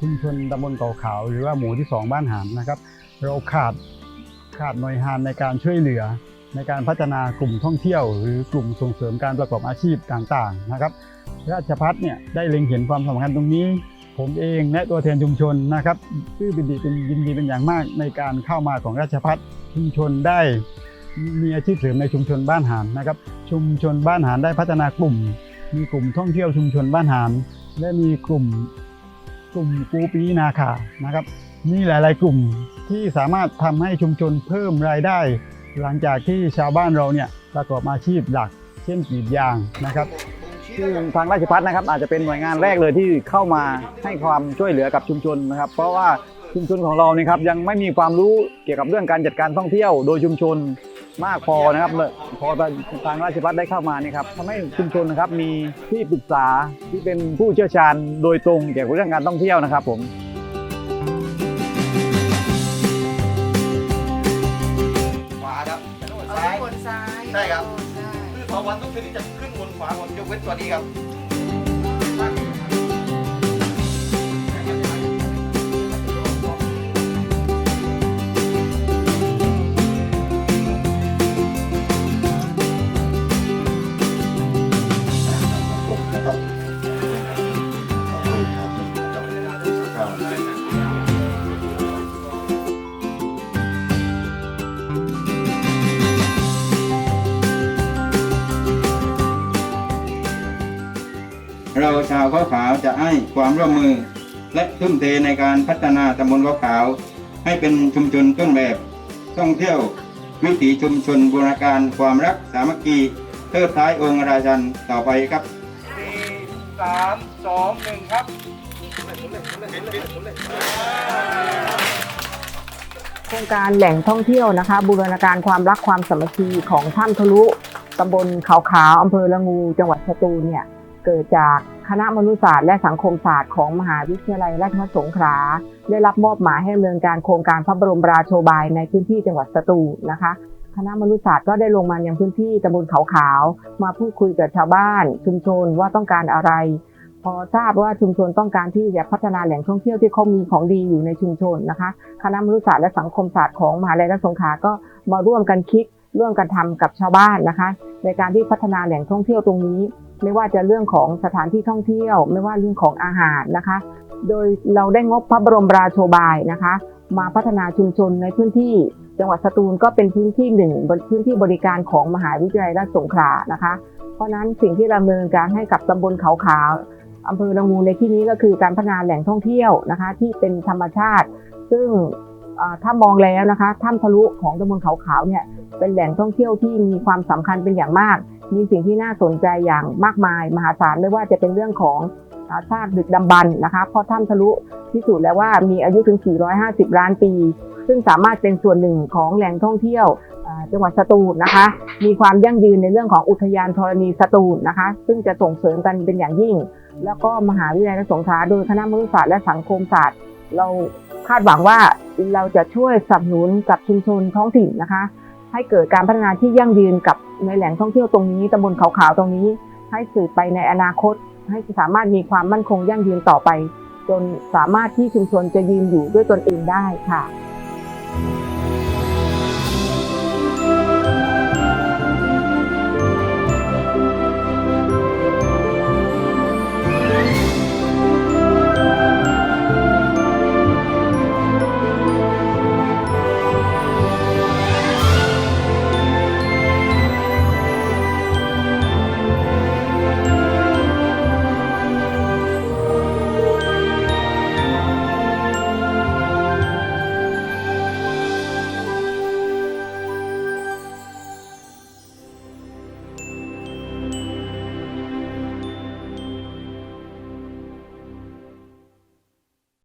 ชุมชนตำบลเกาขาว หรือว่าหมู่ที่ 2 บ้านหานนะครับ เราขาดขาดหน่วยงานในการช่วยเหลือ ในการพัฒนากลุ่มท่องเที่ยว หรือกลุ่มส่งเสริมการประกอบอาชีพต่างๆนะครับราชพัฒเนี่ยได้เล็งเห็นความสำคัญตรงนี้ ผมเองและตัวแทนชุมชนนะครับซื่อบินดีเป็นยินดีเป็นอย่างมากในการเข้ามาของราชพัฒชุมชนได้มีอาชีพเสริมในชุมชนบ้านหานนะครับ ชุมชนบ้านหานได้พัฒนากลุ่ม มีกลุ่มท่องเที่ยวชุมชนบ้านหานและมีกลุ่ม กลุ่มปูปีนาคานะครับ มีหลาย ๆ กลุ่มที่สามารถทำให้ชุมชนเพิ่มรายได้ หลังจากที่ชาวบ้านเราเนี่ยประกอบอาชีพหลัก เช่นกรีดยางนะครับซึ่งทางราชพัฒนะครับ อาจจะเป็นหน่วยงานแรกเลยที่เข้ามาให้ความช่วยเหลือกับชุมชนนะครับ เพราะว่าชุมชนของเรานี่ครับยังไม่มีความรู้เกี่ยวกับเรื่องการจัดการท่องเที่ยวโดยชุมชน มากพอนะครับพอทางราชพัฒได้เข้ามานี่ครับทำให้ชุมชนนะครับมีที่ปรึกษาที่เป็นผู้เชี่ยวชาญโดยตรงเกี่ยวกับเรื่องการท่องเที่ยวนะครับผมขวาครับจะโน่นเอาซ้ายบนซ้ายใช่ครับใช่คือสองวันทุกชนิดจะขึ้นบนขวาหมดยกเว้นตัวนี้ครับ เราชาวข้าวขาวจะให้ความร่วมมือ และทุ่มเทในการพัฒนาตำบลข้าวขาว ให้เป็นชุมชนต้นแบบท่องเที่ยว วิถีชุมชนบูรณาการความรักสามัคคีเทิดท้ายองค์ราชันต่อไปครับสี่สามสองหนึ่งครับโครงการแหล่งท่องเที่ยวนะคะ บูรณาการความรักความสามัคคีของถ้ำทะลุตำบลเขาขาวอำเภอละงู จังหวัดสตูลเนี่ย เกิดจาก คณะมนุษยศาสตร์และสังคมศาสตร์ของมหาวิทยาลัยราชภัฏสงขลาได้รับมอบหมายให้ดำเนินการโครงการพระบรมราโชบายในพื้นที่จังหวัดสตูลนะคะ คณะมนุษยศาสตร์ก็ได้ลงมายังพื้นที่ตำบลเขาขาวมาพูดคุยกับชาวบ้านชุมชนว่าต้องการอะไร พอทราบว่าชุมชนต้องการที่จะพัฒนาแหล่งท่องเที่ยวที่เขามีของดีอยู่ในชุมชนนะคะ คณะมนุษยศาสตร์และสังคมศาสตร์ของมหาลัยราชสงขลาก็มาร่วมกันคิดร่วมกันทำกับชาวบ้านนะคะ ในการที่พัฒนาแหล่งท่องเที่ยวตรงนี้ ไม่ว่าจะเรื่องของสถานที่ท่องเที่ยว ไม่ว่าเรื่องของอาหารนะคะ โดยเราได้งบพระบรมราโชบายนะคะ มาพัฒนาชุมชนในพื้นที่ จังหวัดสตูลก็เป็นพื้นที่หนึ่งบนพื้นที่บริการของมหาวิทยาลัยราชสงขลานะคะ เพราะนั้นสิ่งที่เราดำเนินการให้กับตำบลเขาขาวอำเภอละงูในที่นี้ก็คือการพัฒนาแหล่งท่องเที่ยวนะคะ ที่เป็นธรรมชาติ ซึ่งถ้ามองแล้วนะคะถ้ำทะลุของตำบลเขาขาวเนี่ยเป็นแหล่งท่องเที่ยวที่มีความสำคัญเป็นอย่างมาก มีสิ่งที่น่าสนใจอย่างมากมายมหาศาลไม่ว่าจะเป็นเรื่องของอ่าซากดึกดำบรรนะคะเพราะถ้ำทะลุพิสูจน์แล้วว่ามีอายุถึง 450 ล้านปี ซึ่งสามารถเป็นส่วนหนึ่งของแหล่งท่องเที่ยวจังหวัดสตูลนะคะ มีความยั่งยืนในเรื่องของอุทยานธรณีสตูลนะคะ ซึ่งจะส่งเสริมกันเป็นอย่างยิ่ง แล้วก็มหาวิทยาลัยสงขลาโดยคณะมนุษยศาสตร์และสังคมศาสตร์ เราคาดหวังว่าเราจะช่วยสนับสนุนกับชุมชนท้องถิ่นนะคะ ให้เกิดการพัฒนาที่ยั่งยืนกับในแหล่งท่องเที่ยวตรงนี้ตำบลเขาขาวตรงนี้ ให้สืบไปในอนาคต ให้สามารถมีความมั่นคงยั่งยืนต่อไป จนสามารถที่ชุมชนจะยืนอยู่ด้วยตนเองได้ค่ะ